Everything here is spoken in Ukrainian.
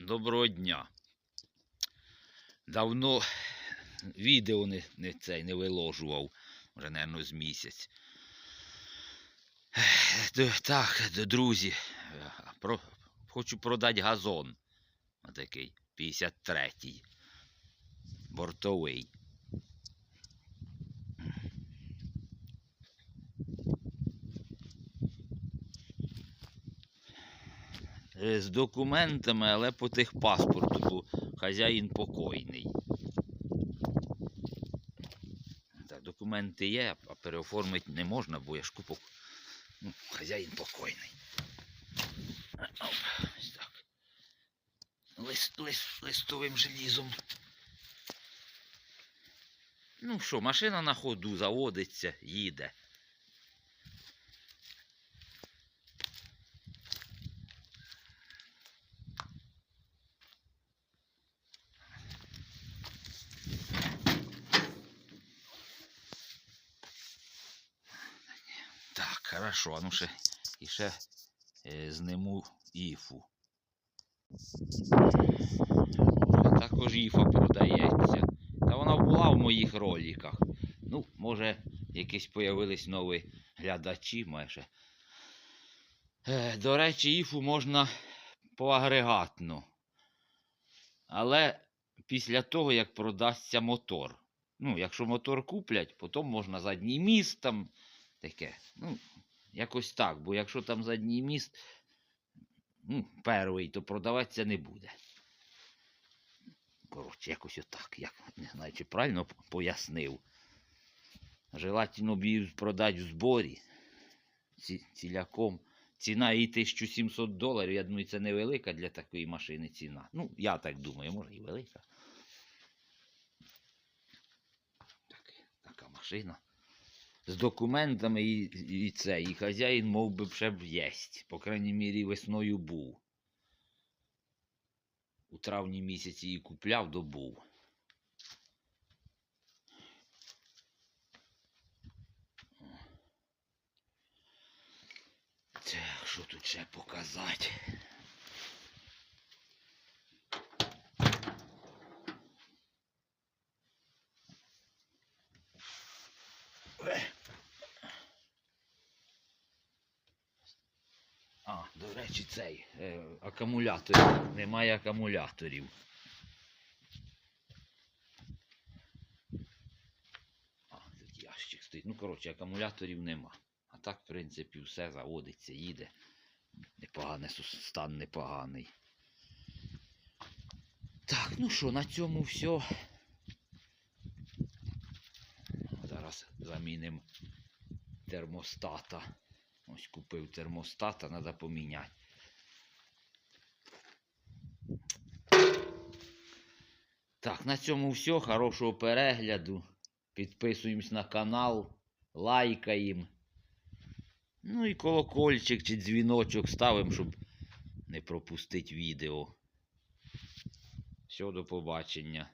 Доброго дня. Давно відео не, не, цей, не виложував, вже, мабуть, з місяць. Так, друзі, е, про, хочу продати газон. Отакий 53-й. Бортовий. З документами, але по техпаспорту, бо хазяїн покойний. Так, документи є, а переоформити не можна, бо я ж купок. Ну, хазяїн покойний. Е, оп, ось так. Лист, лист, листовим желізом. Ну що, машина на ходу заводиться, їде. Так, хорошо, ну ще і ще е, зниму іфу. Також іфа продається. Та вона була в моїх роликах. Ну, може, якісь появились нові глядачі, майже. Е, до речі, іфу можна поагрегатно. Але після того, як продасться мотор. Ну, якщо мотор куплять, потім можна задній міст там таке. Ну, якось так, бо якщо там задній міст, ну, перший, то продаватися не буде. Коротше, якось отак. Я не знаю, чи правильно пояснив. Желательно б її продати в зборі ці, ціляком. Ціна її 1700 доларів. Я думаю, це невелика для такої машини ціна. Ну, я так думаю, може і велика. Так, така машина з документами і, і це, і хазяїн мов би ще б єсть. По крайній мірі, весною був. У травні місяці її купляв, то був. Так, що тут ще показати? А, до речі, цей е, акумулятор. Немає акумуляторів. А, тут ящик стоїть. Ну, коротше, акумуляторів нема. А так, в принципі, все заводиться, їде. Непоганий стан непоганий. Так, ну що, на цьому все. Зараз замінимо термостата. Ось купив термостата, треба поміняти. Так, на цьому все. Хорошого перегляду. Підписуємось на канал, лайкаємо. Ну і колокольчик чи дзвіночок ставимо, щоб не пропустити відео. Все, до побачення.